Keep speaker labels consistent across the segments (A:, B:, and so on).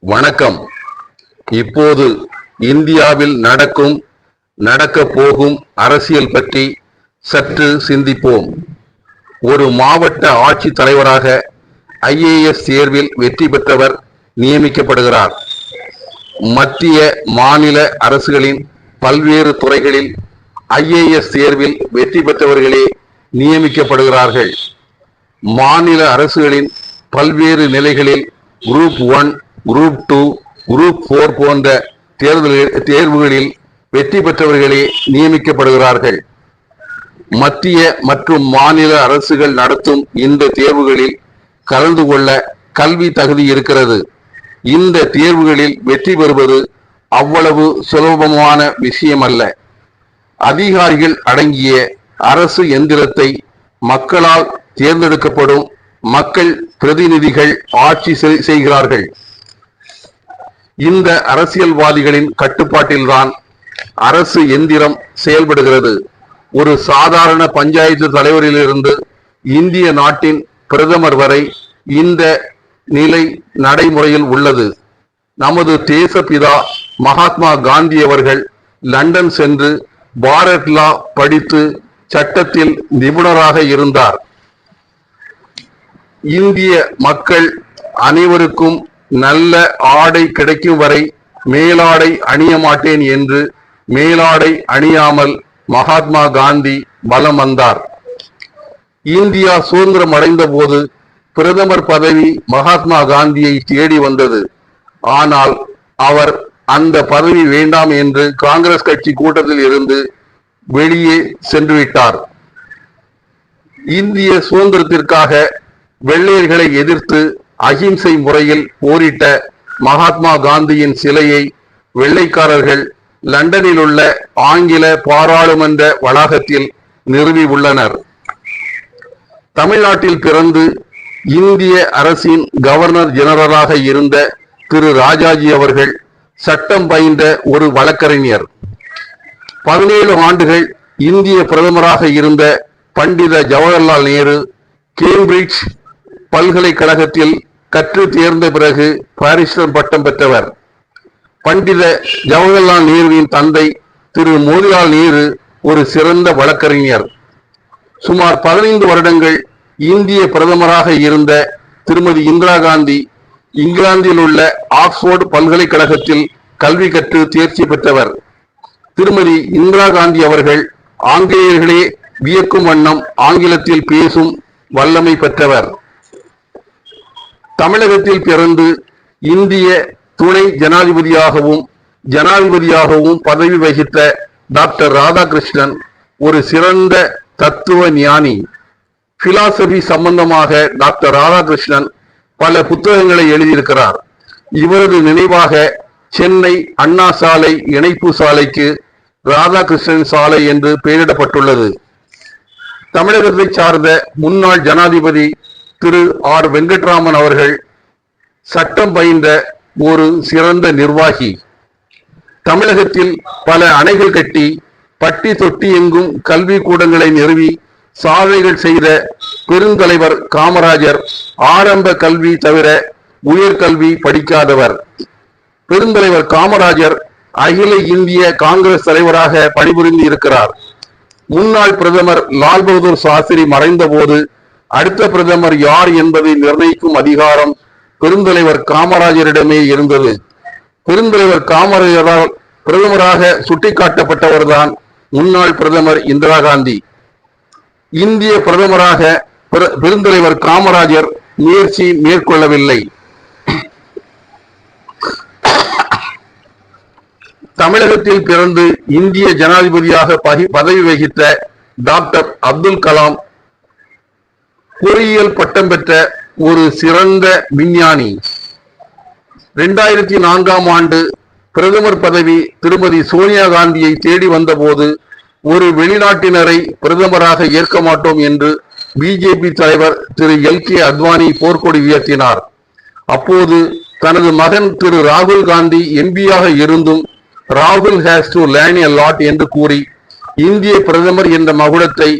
A: வணக்கம். இப்போது இந்தியாவில் நடக்கும் நடக்க போகும் அரசியல் பற்றி சற்று சிந்திப்போம். ஒரு மாவட்ட ஆட்சி தலைவராக ஐஏஎஸ் தேர்வில் வெற்றி பெற்றவர் நியமிக்கப்படுகிறார். மத்திய மாநில அரசுகளின் பல்வேறு துறைகளில் ஐஏஎஸ் தேர்வில் வெற்றி பெற்றவர்களே நியமிக்கப்படுகிறார்கள். மாநில அரசுகளின் பல்வேறு நிலைகளில் group one group two group four போன்ற தேர்தல்கள் தேர்வுகளில் வெற்றி பெற்றவர்களே நியமிக்கப்படுகிறார்கள். மத்திய மற்றும் மாநில அரசுகள் நடத்தும் இந்த தேர்வுகளில் கலந்து கொள்ள கல்வி தகுதி இருக்கிறது. இந்த தேர்வுகளில் வெற்றி பெறுவது அவ்வளவு சுலபமான விஷயம் அல்ல அதிகாரிகள் அடங்கிய அரசு எந்திரத்தை மக்களால் தேர்ந்தெடுக்கப்படும் மக்கள் பிரதிநிதிகள் ஆட்சி செய்- செய்கிறார்கள். இந்த அரசியல்வாதிகளின் கட்டுப்பாட்டில்தான் அரசு எந்திரம் செயல்படுகிறது. ஒரு சாதாரண பஞ்சாயத்து தலைவரிலிருந்து இந்திய நாட்டின் பிரதமர் வரை இந்த நிலை நடைமுறையில் உள்ளது. நமது தேசப்பிதா மகாத்மா காந்தி அவர்கள் லண்டன் சென்று பாரத் லா படித்து சட்டத்தில் நிபுணராக இருந்தார். இந்திய மக்கள் அனைவருக்கும் நல்ல ஆடை கிடைக்கும் வரை மேலாடை அணிய மாட்டேன் என்று மேலாடை அணியாமல் மகாத்மா காந்தி பலம் வந்தார். இந்தியா சுதந்திரம் அடைந்த போது பிரதமர் பதவி மகாத்மா காந்தியை தேடி வந்தது. ஆனால் அவர் அந்த பதவி வேண்டாம் என்று காங்கிரஸ் கட்சி கூட்டத்தில் இருந்து வெளியே சென்று விட்டார். இந்திய சுதந்திரத்திற்காக வெள்ளையர்களை எதிர்த்து அகிம்சை முறையில் போரிட்ட மகாத்மா காந்தியின் சிலையை வெள்ளைக்காரர்கள் லண்டனில் உள்ள ஆங்கில பாராளுமன்ற வளாகத்தில் நிறுவி உள்ளனர். தமிழ்நாட்டில் பிறந்து இந்திய அரசின் கவர்னர் ஜெனரலாக இருந்த திரு ராஜாஜி அவர்கள் சட்டம் பயின்ற ஒரு வழக்கறிஞர். பதினேழு ஆண்டுகள் இந்திய பிரதமராக இருந்த பண்டித ஜவஹர்லால் நேரு கேம்பிரிட்ஜ் பல்கலைக்கழகத்தில் கற்று தேர்ந்த பிறகு பாரிஸ்டர் பட்டம் பெற்றவர். பண்டித ஜவஹர்லால் நேருவின் தந்தை திரு மோதிலால் நேரு ஒரு சிறந்த வழக்கறிஞர். சுமார் பதினைந்து வருடங்கள் இந்திய பிரதமராக இருந்த திருமதி இந்திரா காந்தி இங்கிலாந்தில் உள்ள ஆக்ஸ்போர்டு பல்கலைக்கழகத்தில் கல்வி கற்று தேர்ச்சி பெற்றவர். திருமதி இந்திரா காந்தி அவர்கள் ஆங்கிலேயர்களே வியக்கும் வண்ணம் ஆங்கிலத்தில் பேசும் வல்லமை பெற்றவர். தமிழகத்தில் பிறந்து இந்திய துணை ஜனாதிபதியாகவும் ஜனாதிபதியாகவும் பதவி வகித்த டாக்டர் ராதாகிருஷ்ணன் ஒரு சிறந்த தத்துவ ஞானி. பிலாசபி சம்பந்தமாக டாக்டர் ராதாகிருஷ்ணன் பல புத்தகங்களை எழுதியிருக்கிறார். இவரது நினைவாக சென்னை அண்ணா சாலை இணைப்பு சாலைக்கு ராதாகிருஷ்ணன் சாலை என்று பெயரிடப்பட்டுள்ளது. தமிழகத்தை சார்ந்த முன்னாள் ஜனாதிபதி திரு ஆர் வெங்கட்ராமன் அவர்கள் சட்டம் பயின்ற ஒரு சிறந்த நிர்வாகி. தமிழகத்தில் பல அணைகள் கட்டி பட்டி தொட்டி எங்கும் கல்வி கூடங்களை நிறுவி சாதனைகள் செய்த பெருந்தலைவர் காமராஜர் ஆரம்ப கல்வி தவிர உயர்கல்வி படிக்காதவர். பெருந்தலைவர் காமராஜர் அகில இந்திய காங்கிரஸ் தலைவராக பணிபுரிந்து இருக்கிறார். முன்னாள் பிரதமர் லால் பகதூர் சாஸ்திரி மறைந்த போது அடுத்த பிரதமர் யார் என்பதை நிர்ணயிக்கும் அதிகாரம் பெருந்தலைவர் காமராஜரிடமே இருந்தது. பெருந்தலைவர் காமராஜரால் பிரதமராக சுட்டிக்காட்டப்பட்டவர்தான் முன்னாள் பிரதமர் இந்திரா காந்தி. இந்திய பிரதமராக பெரு- பெருந்தலைவர் காமராஜர் முயற்சி மேற்கொள்ளவில்லை. தமிழகத்தில் பிறந்து இந்திய ஜனாதிபதியாக பகி- பதவி வகித்த டாக்டர் அப்துல் கலாம் பொறியியல் பட்டம் பெற்ற ஒரு சிறந்த விஞ்ஞானி. ரெண்டாயிரத்தி நான்காம் ஆண்டு பிரதமர் பதவி திருமதி சோனியா காந்தியை தேடி வந்தபோது ஒரு வெளிநாட்டினரை பிரதமராக ஏற்க மாட்டோம் என்று பிஜேபி தலைவர் திரு எல் கே அத்வானி போர்க்கொடி உயர்த்தினார். அப்போது தனது மகன் திரு ராகுல் காந்தி எம்பியாக இருந்தும் ராகுல் has to learn a lot என்று கூறி இந்திய பிரதமர் என்ற மகுடத்தை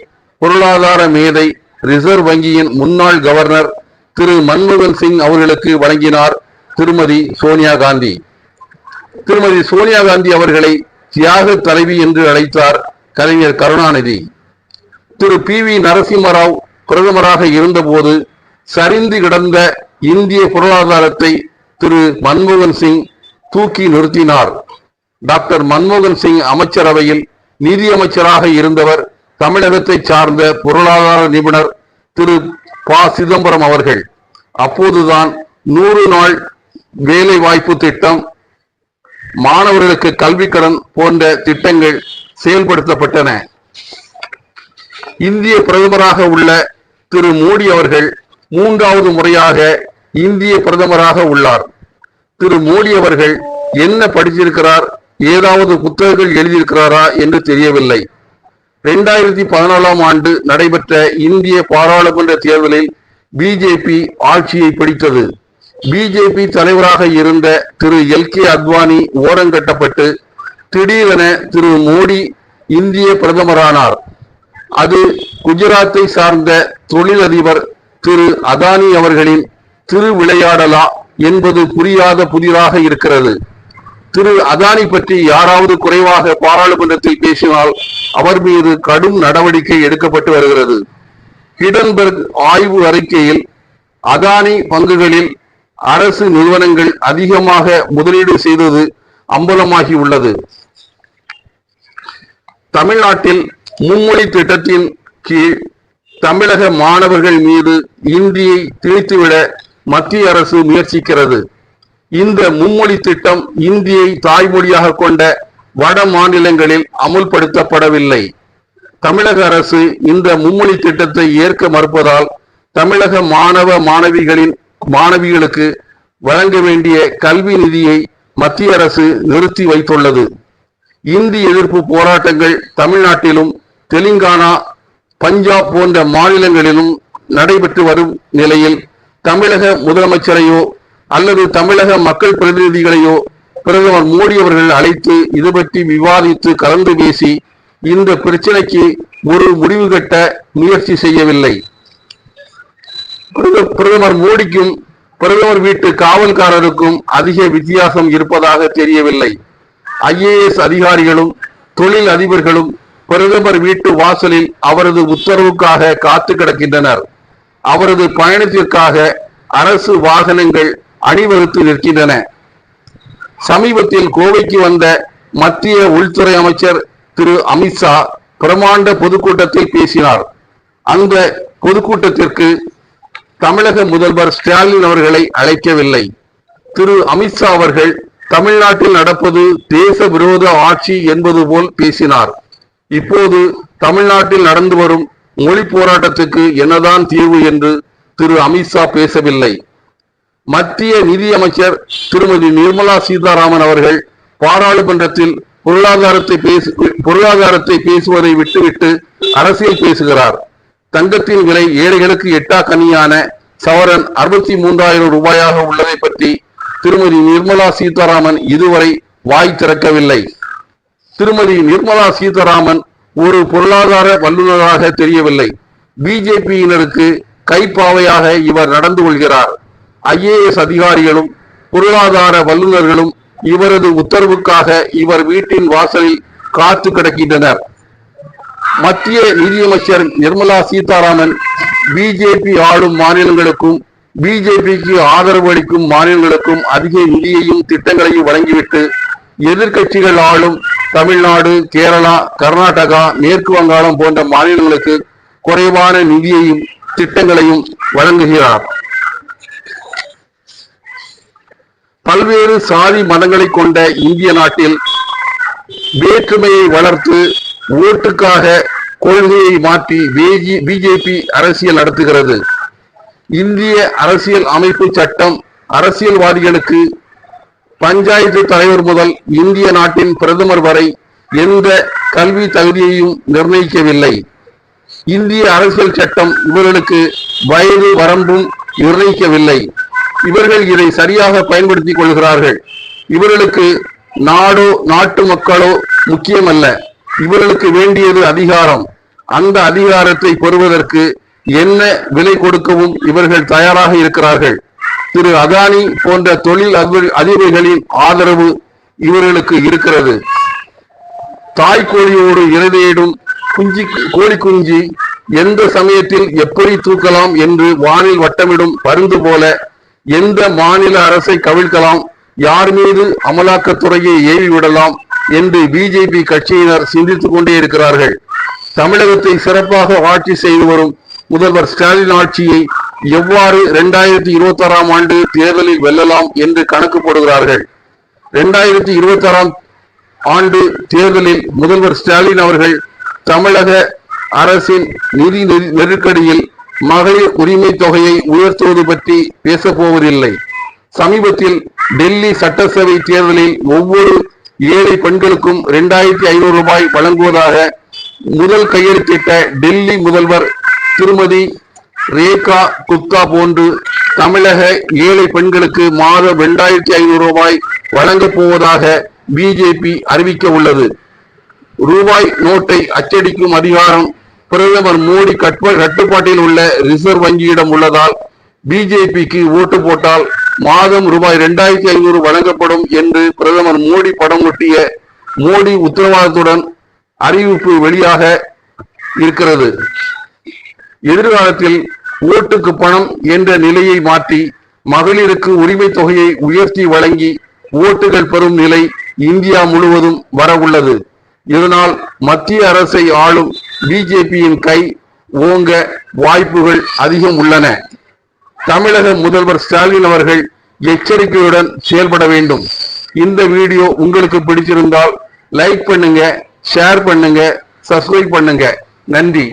A: பொருளாதார மேதை ரிசர்வ் வங்கியின் முன்னாள் கவர்னர் திரு மன்மோகன் சிங் அவர்களுக்கு வழங்கினார் திருமதி சோனியா காந்தி. திருமதி சோனியா காந்தி அவர்களை தியாக தலைவி என்று அழைத்தார் கலைஞர் கருணாநிதி. திரு பி வி நரசிம்மராவ் பிரதமராக இருந்தபோது சரிந்து கிடந்த இந்திய பொருளாதாரத்தை திரு மன்மோகன் சிங் தூக்கி நிறுத்தினார். டாக்டர் மன்மோகன் சிங் அமைச்சரவையில் நிதியமைச்சராக இருந்தவர் தமிழகத்தை சார்ந்த பொருளாதார நிபுணர் திரு ப. சிதம்பரம் அவர்கள் அப்போதுதான் நூறு நாள் வேலை வாய்ப்பு திட்டம் மாணவர்களுக்கு கல்வி கடன் போன்ற திட்டங்கள் செயல்படுத்தப்பட்டன. இந்திய பிரதமராக உள்ள திரு மோடி அவர்கள் மூன்றாவது முறையாக இந்திய பிரதமராக உள்ளார். திரு மோடி அவர்கள் என்ன படித்திருக்கிறார் ஏதாவது புத்தகங்கள் எழுதியிருக்கிறாரா என்று தெரியவில்லை. இரண்டாயிரத்தி பதினாலாம் ஆண்டு நடைபெற்ற இந்திய பாராளுமன்ற தேர்தலில் பிஜேபி ஆட்சியை பிடித்தது. பிஜேபி தலைவராக இருந்த திரு எல் கே அத்வானி ஓரங்கட்டப்பட்டு திடீரென திரு மோடி இந்திய பிரதமரானார். அது குஜராத்தை சார்ந்த தொழிலதிபர் திரு அதானி அவர்களின் திருவிளையாடலா என்பது புரியாத புதிராக இருக்கிறது. திரு அதானி பற்றி யாராவது குறைவாக பாராளுமன்றத்தில் பேசினால் அவர் மீது கடும் நடவடிக்கை எடுக்கப்பட்டு வருகிறது. ஹிடன்பர்க் ஆய்வு அறிக்கையில் அதானி பங்குகளில் அரசு நிறுவனங்கள் அதிகமாக முதலீடு செய்தது அம்பலமாகி உள்ளது. தமிழ்நாட்டில் மும்மொழி திட்டத்தின் கீழ் தமிழக மாணவர்கள் மீது இந்தியை திணித்துவிட மத்திய அரசு முயற்சிக்கிறது. இந்த மும்மொழி திட்டம் இந்தியை தாய்மொழியாக கொண்ட வட மாநிலங்களில் அமுல்படுத்தப்படவில்லை. தமிழக அரசு இந்த மும்மொழி திட்டத்தை ஏற்க மறுப்பதால் தமிழக மாணவ மாணவிகளின் மாணவிகளுக்கு வழங்க வேண்டிய கல்வி நிதியை மத்திய அரசு நிறுத்தி வைத்துள்ளது. இந்தி எதிர்ப்பு போராட்டங்கள் தமிழ்நாட்டிலும் தெலுங்கானா பஞ்சாப் போன்ற மாநிலங்களிலும் நடைபெற்று வரும் நிலையில் தமிழக முதலமைச்சரையோ அல்லது தமிழக மக்கள் பிரதிநிதிகளையோ பிரதமர் மோடி அவர்கள் அழைத்து இது பற்றி விவாதித்து கலந்து பேசி இந்த பிரச்சனைக்கு ஒரு முடிவு கட்ட முயற்சி செய்யவில்லை. பிரதமர் மோடிக்கும் பிரதமர் வீட்டு காவல்காரருக்கும் அதிக வித்தியாசம் இருப்பதாக தெரியவில்லை. ஐஏஎஸ் அதிகாரிகளும் தொழில் அதிபர்களும் பிரதமர் வீட்டு வாசலில் அவரது உத்தரவுக்காக காத்து கிடக்கின்றனர். அவரது பயணத்திற்காக அரசு வாகனங்கள் அணிவகுத்து நிற்கின்றன. சமீபத்தில் கோவைக்கு வந்த மத்திய உள்துறை அமைச்சர் திரு அமித்ஷா பிரமாண்ட பொதுக்கூட்டத்தில் பேசினார். அந்த பொதுக்கூட்டத்திற்கு தமிழக முதல்வர் ஸ்டாலின் அவர்களை அழைக்கவில்லை. திரு அமித்ஷா அவர்கள் தமிழ்நாட்டில் நடப்பது தேச விரோத ஆட்சி என்பது போல் பேசினார். இப்போது தமிழ்நாட்டில் நடந்து வரும் மொழி போராட்டத்துக்கு என்னதான் தீர்வு என்று திரு அமித்ஷா பேசவில்லை. மத்திய நிதியமைச்சர் திருமதி நிர்மலா சீதாராமன் அவர்கள் பாராளுமன்றத்தில் பொருளாதாரத்தை பேசு பொருளாதாரத்தை பேசுவதை விட்டுவிட்டு அரசியல் பேசுகிறார். தங்கத்தின் விலை ஏழைகளுக்கு எட்டா கனியான சவரன் அறுபத்தி மூன்றாயிரம் ரூபாயாக உள்ளதை பற்றி திருமதி நிர்மலா சீதாராமன் இதுவரை வாய் திறக்கவில்லை. திருமதி நிர்மலா சீதாராமன் ஒரு பொருளாதார வல்லுநராக தெரியவில்லை. பிஜேபியினருக்கு கைப்பாவையாக இவர் நடந்து கொள்கிறார். ஐஏஎஸ் அதிகாரிகளும் பொருளாதார வல்லுநர்களும் இவரது உத்தரவுக்காக இவர் வீட்டின் வாசலில் காத்து கிடக்கின்றனர். மத்திய நிதியமைச்சர் நிர்மலா சீதாராமன் பிஜேபி ஆளும் மாநிலங்களுக்கும் பிஜேபிக்கு ஆதரவு அளிக்கும் மாநிலங்களுக்கும் அதிக நிதியையும் திட்டங்களையும் வழங்கிவிட்டு எதிர்க்கட்சிகள் ஆளும் தமிழ்நாடு கேரளா கர்நாடகா மேற்கு வங்காளம் போன்ற மாநிலங்களுக்கு குறைவான நிதியையும் திட்டங்களையும் வழங்குகிறார். பல்வேறு சாதி மதங்களை கொண்ட இந்திய நாட்டில் வேற்றுமையை வளர்த்து ஓட்டுக்காக கொள்கையை மாற்றி பிஜேபி அரசியல் நடத்துகிறது. இந்திய அரசியல் அமைப்பு சட்டம் அரசியல்வாதிகளுக்கு பஞ்சாயத்து தலைவர் முதல் இந்திய நாட்டின் பிரதமர் வரை எந்த கல்வி தகுதியையும் நிர்ணயிக்கவில்லை. இந்திய அரசியல் சட்டம் இவர்களுக்கு வயது வரம்பும் நிர்ணயிக்கவில்லை. இவர்கள் இதை சரியாக பயன்படுத்திக் கொள்கிறார்கள். இவர்களுக்கு நாடோ நாட்டு மக்களோ முக்கியமல்ல. இவர்களுக்கு வேண்டியது அதிகாரம். அந்த அதிகாரத்தை பெறுவதற்கு என்ன விலை கொடுக்கவும் இவர்கள் தயாராக இருக்கிறார்கள். திரு அதானி போன்ற தொழில் அதிபர்களின் ஆதரவு இவர்களுக்கு இருக்கிறது. தாய் கோழியோடு இறதையிடும் குஞ்சு கோழி குஞ்சு எந்த சமயத்தில் எப்படி தூக்கலாம் என்று வானில் வட்டமிடும் பருந்து போல எந்த மாநில அரசை கவிழ்க்கலாம்? யார் மீது அமலாக்கத்துறையை ஏவி விடலாம் என்று பிஜேபி கட்சியினர் சிந்தித்துக் கொண்டே இருக்கிறார்கள். தமிழகத்தை சிறப்பாக ஆட்சி செய்து வரும் முதல்வர் ஸ்டாலின் ஆட்சியை எவ்வாறு இரண்டாயிரத்தி இருபத்தி ஆறாம் ஆண்டு தேர்தலில் வெல்லலாம் என்று கணக்கு போடுகிறார்கள் இரண்டாயிரத்தி இருபத்தி ஆறாம் ஆண்டு தேர்தலில் முதல்வர் ஸ்டாலின் அவர்கள் தமிழக அரசின் நிதி நெரு- நெருக்கடியில் மகளிர் உரிமை தொகையை உயர்த்துவது பற்றி பேசப்போவதில்லை. சமீபத்தில் டெல்லி சட்டசபை தேர்தலில் ஒவ்வொரு ஏழை பெண்களுக்கும் இரண்டாயிரத்தி ஐநூறு ரூபாய் வழங்குவதாக முதல் கையெழுத்திட்ட டெல்லி முதல்வர் திருமதி ரேகா குப்தா போன்று தமிழக ஏழை பெண்களுக்கு மாதம் இரண்டாயிரத்தி ஐநூறு ரூபாய் வழங்கப் போவதாக பிஜேபி அறிவிக்க உள்ளது. ரூபாய் நோட்டை அச்சடிக்கும் அதிகாரம் பிரதமர் மோடி கட்ப- கட்டுப்பாட்டில் உள்ள ரிசர்வ் வங்கியிடம் உள்ளதால் பிஜேபிக்கு ஓட்டு போட்டால் மாதம் ரூபாய் இரண்டாயிரத்தி ஐநூறு வழங்கப்படும் என்று பிரதமர் மோடி படம் ஒட்டிய மோடி உத்தரவாதத்துடன் அறிவிப்பு வெளியாக இருக்கிறது. எதிர்காலத்தில் ஓட்டுக்கு பணம் என்ற நிலையை மாற்றி மகளிருக்கு உரிமை தொகையை உயர்த்தி வழங்கி ஓட்டுகள் பெறும் நிலை இந்தியா முழுவதும் வர உள்ளது இதனால் மத்திய அரசை ஆளும் பிஜேபியின் கை ஓங்க வாய்ப்புகள் அதிகம் உள்ளன. தமிழக முதல்வர் ஸ்டாலின் அவர்கள் எச்சரிக்கையுடன் செயல்பட வேண்டும். இந்த வீடியோ உங்களுக்கு பிடிச்சிருந்தால் லைக் பண்ணுங்க ஷேர் பண்ணுங்க சப்ஸ்கிரைப் பண்ணுங்க. நன்றி.